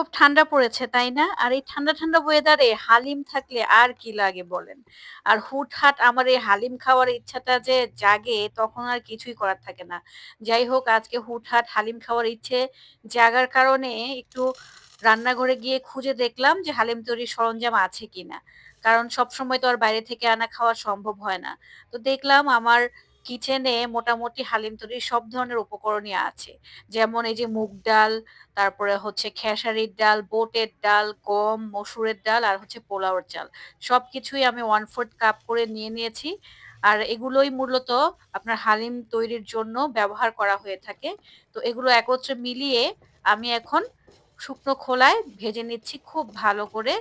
খুব ঠান্ডা পড়েছে, তাই না? আর এই ঠান্ডা, ঠান্ডা ওয়েদারে হালিম থাকলে আর কি লাগে বলেন? আর হুটহাট আমার এই হালিম খাওয়ার ইচ্ছাটা যে জাগে তখন আর কিছুই করার থাকে না। যাই হোক আজকে হুটহাট হালিম খাওয়ার ইচ্ছে জাগার কারণে একটু রান্নাঘরে গিয়ে খুঁজে দেখলাম যে হালিম তৈরির সরঞ্জাম আছে কিনা। কারণ সবসময় তো আর বাইরে থেকে আনা খাওয়া সম্ভব হয় না। তো দেখলাম আমার কিচেনে মোটামুটি হালিম তৈরির সব ধরনের উপকরণই আছে। যেমন এই যে মুগ ডাল, তারপরে হচ্ছে খেসারির ডাল, বোটের ডাল, গম, মসুরের ডাল আর হচ্ছে পোলাওর চাল। সব কিছুই আমি 1/4 কাপ করে নিয়ে নিয়েছি। আর এগুলোই মূলত আপনার হালিম তৈরির জন্য ব্যবহার করা হয়ে থাকে। তো এগুলো একত্রে মিলিয়ে আমি এখন শুকনো খোলায় ভেজে নিচ্ছি খুব ভালো করে।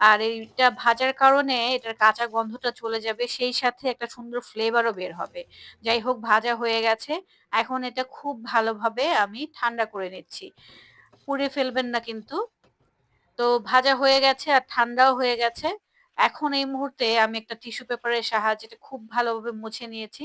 আর এইটা ভাজার কারণে এটার কাঁচা গন্ধটা চলে যাবে। সেই সাথে একটা সুন্দর ফ্লেভারও বের হবে। যাই হোক, ভাজা হয়ে গেছে। এখন এটা খুব ভালোভাবে আমি ঠান্ডা করে নিচ্ছি। পুড়ে ফেলবেন না কিন্তু। তো ভাজা হয়ে গেছে আর ঠান্ডাও হয়ে গেছে। এখন এই মুহূর্তে আমি একটা টিস্যু পেপারের সাহায্যে এটা খুব ভালোভাবে মুছে নিয়েছি।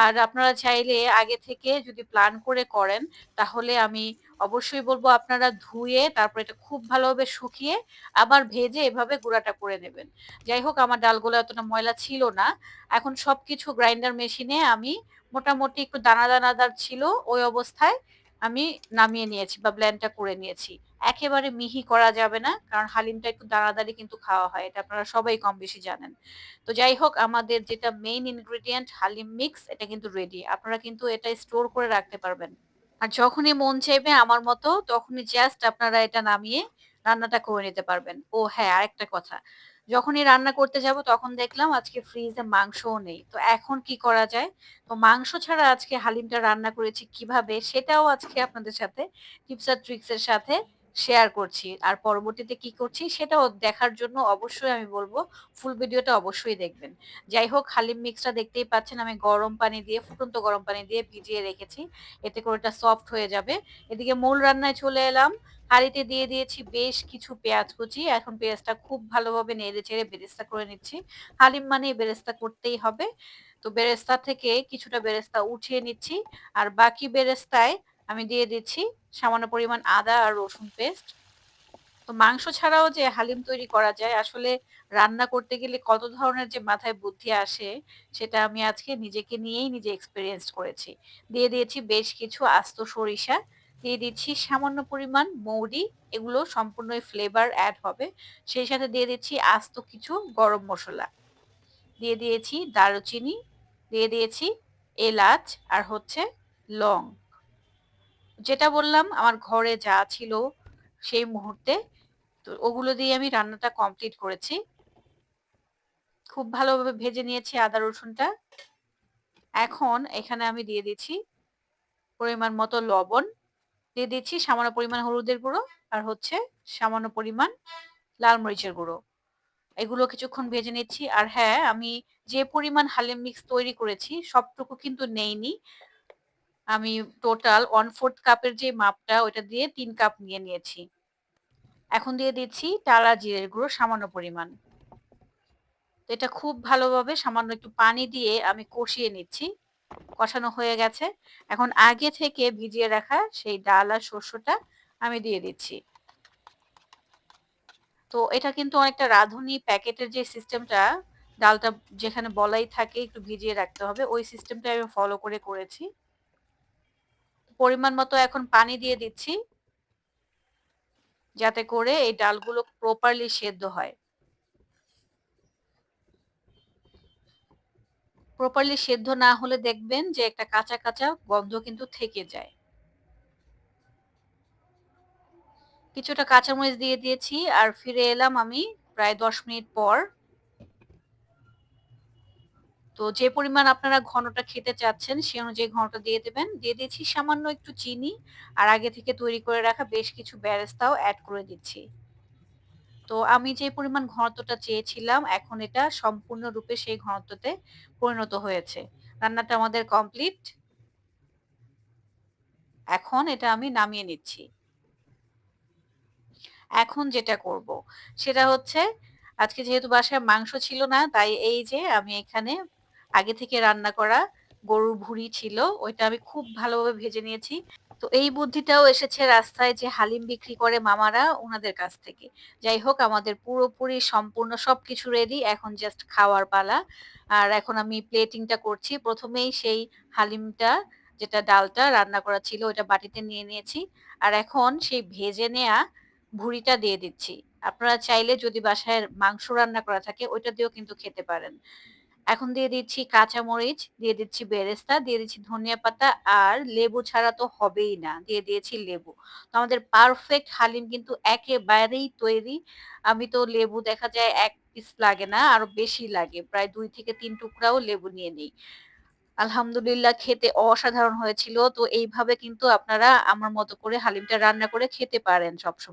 আর আপনারা চাইলে আগে থেকে যদি প্ল্যান করে করেন, তাহলে আমি অবশ্যই বলব আপনারা ধুয়ে তারপর এটা খুব ভালোভাবে শুকিয়ে আবার ভেজে এভাবে গুঁড়াটা করে নেবেন। যাই হোক আমার ডালগুলো এতটা ময়লা ছিল না। এখন সবকিছু গ্রাইন্ডার মেশিনে আমি মোটামুটি একটু দানা, দানাদার ছিল ওই অবস্থায় আমি নামিয়ে নিয়েছি বা ব্ল্যান্ডটা করে নিয়েছি। একেবারে মিহি করা যাবে না। কারণ হালিমটা একটু দাঁড়াদাড়ি কিন্তু খাওয়া হয়। এটা আপনারা সবাই কম বেশি জানেন। তো যাই হোক, আমাদের যেটা মেইন ইনগ্রেডিয়েন্ট হালিম মিক্স এটা কিন্তু রেডি। আপনারা কিন্তু এটা স্টোর করে রাখতে পারবেন। আর যখনই মন চাইবে আমার মতো, তখনই জাস্ট আপনারা এটা নামিয়ে রান্নাটা করে নিতে পারবেন। ও হ্যাঁ, আরেকটা কথা। যখনই রান্না করতে যাব তখন দেখলাম আজকে ফ্রিজে মাংসও নেই। তো এখন কি করা যায়? তো মাংস ছাড়া আজকে হালিমটা রান্না করেছি কীভাবে সেটাও আজকে আপনাদের সাথে টিপস আর ট্রিক্স এর সাথে শেয়ার করছি। আর পরবর্তীতে কি করছি সেটাও দেখার জন্য অবশ্যই আমি বলব ফুল ভিডিওটা অবশ্যই দেখবেন। যাই হোক, হালিম মিক্সটা দেখতেই পাচ্ছেন, আমি গরম পানি দিয়ে, ফুটন্ত গরম পানি দিয়ে ভিজিয়ে রেখেছি। এতে করে এটা সফট হয়ে যাবে। এদিকে মূল রান্নায় চলে এলাম। হাঁড়িতে দিয়ে দিয়েছি বেশ কিছু পেঁয়াজ কুচি। এখন পেঁয়াজটা খুব ভালোভাবে নেড়ে-চেড়ে বেরেস্তা করে নিচ্ছি। হালিম মানেই বেরেস্তা করতেই হবে। তো বেরেস্তা থেকে কিছুটা বেরেস্তা উঠিয়ে নিচ্ছি। আর বাকি বেরেস্তায় আমি দিয়ে দিচ্ছি সামান্য পরিমাণ আদা আর রসুন পেস্ট। তো মাংস ছাড়াও যে হালিম তৈরি করা যায় আসলে রান্না করতে গেলে কত ধরনের যে মাথায় বুদ্ধি আসে সেটা আমি আজকে নিজেকে নিয়েই নিজে এক্সপেরিয়েন্স করেছি। দিয়ে দিয়েছি বেশ কিছু আস্ত সরিষা, দিয়ে দিচ্ছি সামান্য পরিমাণ মৌরি, এগুলো সম্পূর্ণই ফ্লেভার অ্যাড হবে। সেই সাথে দিয়ে দিচ্ছি আস্ত কিছু গরম মশলা দিয়ে দিয়েছি দারুচিনি, দিয়ে দিয়েছি এলাচ আর হচ্ছে লং। যেটা বললাম আমার ঘরে যা ছিল সেই মুহূর্তে তো ওগুলো দিয়ে আমি রান্নাটা কমপ্লিট করেছি। খুব ভালোভাবে ভেজে নিয়েছি আদা রসুনটা। এখন এখানে আমি দিয়ে দিচ্ছি পরিমাণ মতো লবণ, দিয়ে দিচ্ছি সামান্য পরিমাণ হলুদের গুঁড়ো আর হচ্ছে সামান্য পরিমাণ লাল মরিচের গুঁড়ো। এগুলো কিছুক্ষণ ভেজে নিচ্ছি আর হ্যাঁ আমি যে পরিমাণ হালিম মিক্স তৈরি করেছি সবটুকু কিন্তু নেইনি। আমি টোটাল 1/4 কাপের যে মাপটা, ওইটা দিয়ে তিন কাপ নিয়ে নিয়েছি। এখন দিয়ে দিচ্ছি টালা জিরের গুঁড়ো সামান্য পরিমাণ। তো এটা খুব ভালোভাবে সামান্য একটু পানি দিয়ে আমি কষিয়ে নিচ্ছি। কষানো হয়ে গেছে। এখন আগে থেকে ভিজিয়ে রাখা সেই ডাল আর শস্যটা আমি দিয়ে দিচ্ছি। তো এটা কিন্তু অনেকটা রাঁধুনি প্যাকেটের যে সিস্টেমটা, ডালটা যেখানে বলাই থাকে একটু ভিজিয়ে রাখতে হবে, ওই সিস্টেমটা আমি ফলো করে করেছি। পরিমাণ মতো এখন পানি দিয়ে দিচ্ছি। যাতে করে এই ডালগুলো প্রপারলি সেদ্ধ হয়। প্রপারলি সেদ্ধ না হলে দেখবেন যে একটা কাঁচা, কাঁচা গন্ধ কিন্তু থেকে যায়। কিছুটা কাঁচামরিচ দিয়ে দিয়েছি আর ফিরে এলাম আমি প্রায় ১০ মিনিট পর। তো যে পরিমাণ আপনারা ঘনটা খেতে চাচ্ছেন সে অনুযায়ী ঘনটা দিয়ে দেবেন। দিয়ে দিচ্ছি সামান্য একটু চিনি আর আগে থেকে তৈরি করে রাখা বেশ কিছু বেরেস্তাও অ্যাড করে দিচ্ছি। তো আমি যে পরিমাণ ঘনত্বটা চেয়েছিলাম এখন এটা সম্পূর্ণরূপে সেই ঘনত্বতে পরিণত হয়েছে। রান্নাটা আমাদের কমপ্লিট। এখন এটা আমি নামিয়ে নিচ্ছি। এখন যেটা করব সেটা হচ্ছে, আজকে যেহেতু বাসায় মাংস ছিল না, তাই এই যে আমি এখানে আগে থেকে রান্না করা গরুর ভুঁড়ি ছিল, ওইটা আমি খুব ভালোভাবে ভেজে নিয়েছি। তো এই বুদ্ধিটাও এসেছে রাস্তায় যে হালিম বিক্রি করে মামারা ওনাদের কাছ থেকে। যাই হোক, আমাদের পুরোপুরি সম্পূর্ণ সবকিছু রেডি। এখন জাস্ট খাওয়ার পালা। আর এখন আমি প্লেটিংটা করছি। প্রথমেই সেই হালিমটা, যেটা ডালটা রান্না করা ছিল, ওইটা বাটিতে নিয়ে নিয়েছি। আর এখন সেই ভেজে নেয়া ভুড়িটা দিয়ে দিচ্ছি। আপনারা চাইলে যদি বাসায় মাংস রান্না করা থাকে, ওইটা দিয়েও কিন্তু খেতে পারেন। এখন দিয়ে দিচ্ছি কাঁচামরিচ, দিয়ে দিচ্ছি বেরেস্তা, দিয়ে দিচ্ছি ধনিয়া পাতা আর লেবু ছাড়া তো হবেই না। দিয়ে দিয়েছি লেবু। তো আমাদের পারফেক্ট হালিম কিন্তু একেবারেই তৈরি। আমি তো লেবু দেখা যায় এক পিস লাগে না, আরও বেশি লাগে। প্রায় দুই থেকে তিন টুকরাও লেবু নিয়ে নেই। আলহামদুলিল্লাহ খেতে অসাধারণ হয়েছিল। তো এইভাবে কিন্তু আপনারা আমার মতো করে হালিমটা রান্না করে খেতে পারেন সবসময়।